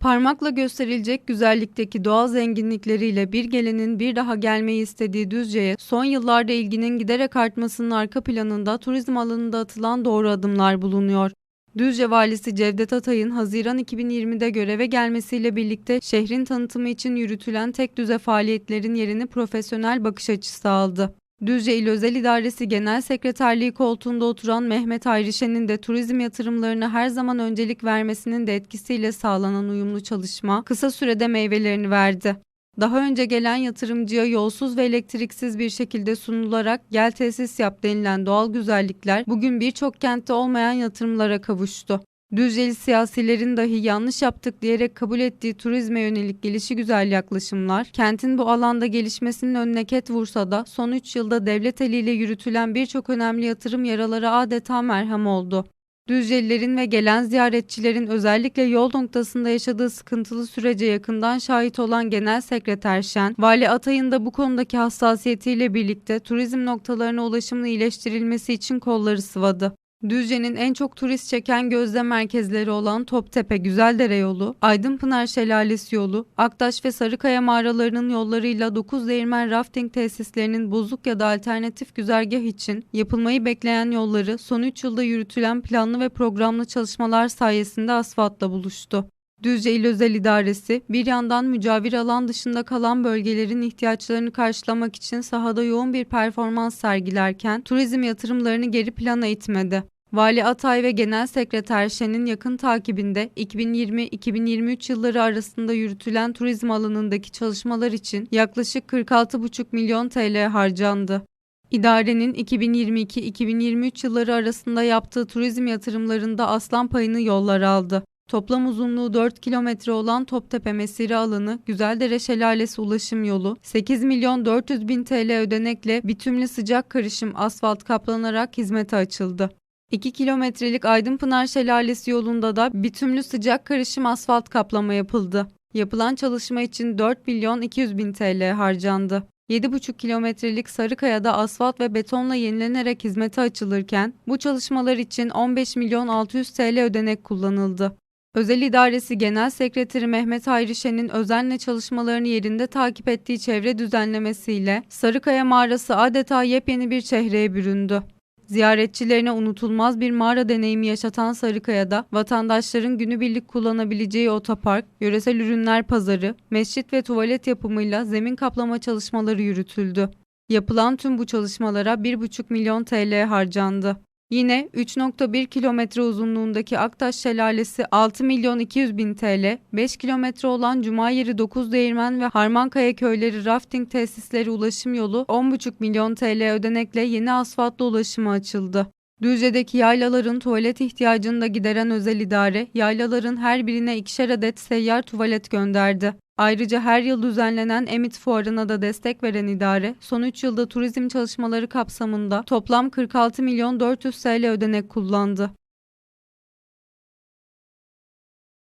Parmakla gösterilecek güzellikteki doğal zenginlikleriyle bir gelenin bir daha gelmeyi istediği Düzce'ye son yıllarda ilginin giderek artmasının arka planında turizm alanında atılan doğru adımlar bulunuyor. Düzce Valisi Cevdet Atay'ın Haziran 2020'de göreve gelmesiyle birlikte şehrin tanıtımı için yürütülen tek düze faaliyetlerin yerini profesyonel bakış açısı aldı. Düzce İl Özel İdaresi Genel Sekreterliği koltuğunda oturan Mehmet Ayrişen'in de turizm yatırımlarına her zaman öncelik vermesinin de etkisiyle sağlanan uyumlu çalışma kısa sürede meyvelerini verdi. Daha önce gelen yatırımcıya yolsuz ve elektriksiz bir şekilde sunularak gel tesis yap denilen doğal güzellikler bugün birçok kentte olmayan yatırımlara kavuştu. Düzceli siyasilerin dahi yanlış yaptık diyerek kabul ettiği turizme yönelik gelişi güzel yaklaşımlar, kentin bu alanda gelişmesinin önüne ket vursa da son 3 yılda devlet eliyle yürütülen birçok önemli yatırım yaraları adeta merhem oldu. Düzcelilerin ve gelen ziyaretçilerin özellikle yol noktasında yaşadığı sıkıntılı sürece yakından şahit olan Genel Sekreter Şen, Vali Atay'ın da bu konudaki hassasiyetiyle birlikte turizm noktalarına ulaşımın iyileştirilmesi için kolları sıvadı. Düzce'nin en çok turist çeken gözlem merkezleri olan Toptepe Güzeldere yolu, Aydınpınar Şelalesi yolu, Aktaş ve Sarıkaya mağaralarının yollarıyla 9 değirmen rafting tesislerinin bozuk ya da alternatif güzergah için yapılmayı bekleyen yolları son 3 yılda yürütülen planlı ve programlı çalışmalar sayesinde asfaltla buluştu. Düzce İl Özel İdaresi bir yandan mücavir alan dışında kalan bölgelerin ihtiyaçlarını karşılamak için sahada yoğun bir performans sergilerken turizm yatırımlarını geri plana itmedi. Vali Atay ve Genel Sekreter Şen'in yakın takibinde 2020-2023 yılları arasında yürütülen turizm alanındaki çalışmalar için yaklaşık 46,5 milyon TL harcandı. İdarenin 2022-2023 yılları arasında yaptığı turizm yatırımlarında aslan payını yollar aldı. Toplam uzunluğu 4 kilometre olan Toptepe Mesire alanı, Güzeldere Şelalesi ulaşım yolu, 8 milyon 400 bin TL ödenekle bitümlü sıcak karışım asfalt kaplanarak hizmete açıldı. 2 kilometrelik Aydınpınar Şelalesi yolunda da bitümlü sıcak karışım asfalt kaplama yapıldı. Yapılan çalışma için 4 milyon 200 bin TL harcandı. 7,5 kilometrelik Sarıkaya'da asfalt ve betonla yenilenerek hizmete açılırken bu çalışmalar için 15 milyon 600 TL ödenek kullanıldı. Özel İdaresi Genel Sekreteri Mehmet Hayrişen'in özenle çalışmalarını yerinde takip ettiği çevre düzenlemesiyle Sarıkaya Mağarası adeta yepyeni bir çehreye büründü. Ziyaretçilerine unutulmaz bir mağara deneyimi yaşatan Sarıkaya'da vatandaşların günübirlik kullanabileceği otopark, yöresel ürünler pazarı, mescit ve tuvalet yapımıyla zemin kaplama çalışmaları yürütüldü. Yapılan tüm bu çalışmalara 1,5 milyon TL harcandı. Yine 3.1 kilometre uzunluğundaki Aktaş Şelalesi 6 milyon 200 bin TL, 5 kilometre olan Cumayeri 9 Değirmen ve Harmankaya köyleri rafting tesisleri ulaşım yolu 10,5 milyon TL ödenekle yeni asfaltlı ulaşıma açıldı. Düzce'deki yaylaların tuvalet ihtiyacını da gideren özel idare, yaylaların her birine ikişer adet seyyar tuvalet gönderdi. Ayrıca her yıl düzenlenen Emit Fuarı'na da destek veren idare, son 3 yılda turizm çalışmaları kapsamında toplam 46 milyon 400 TL ödenek kullandı.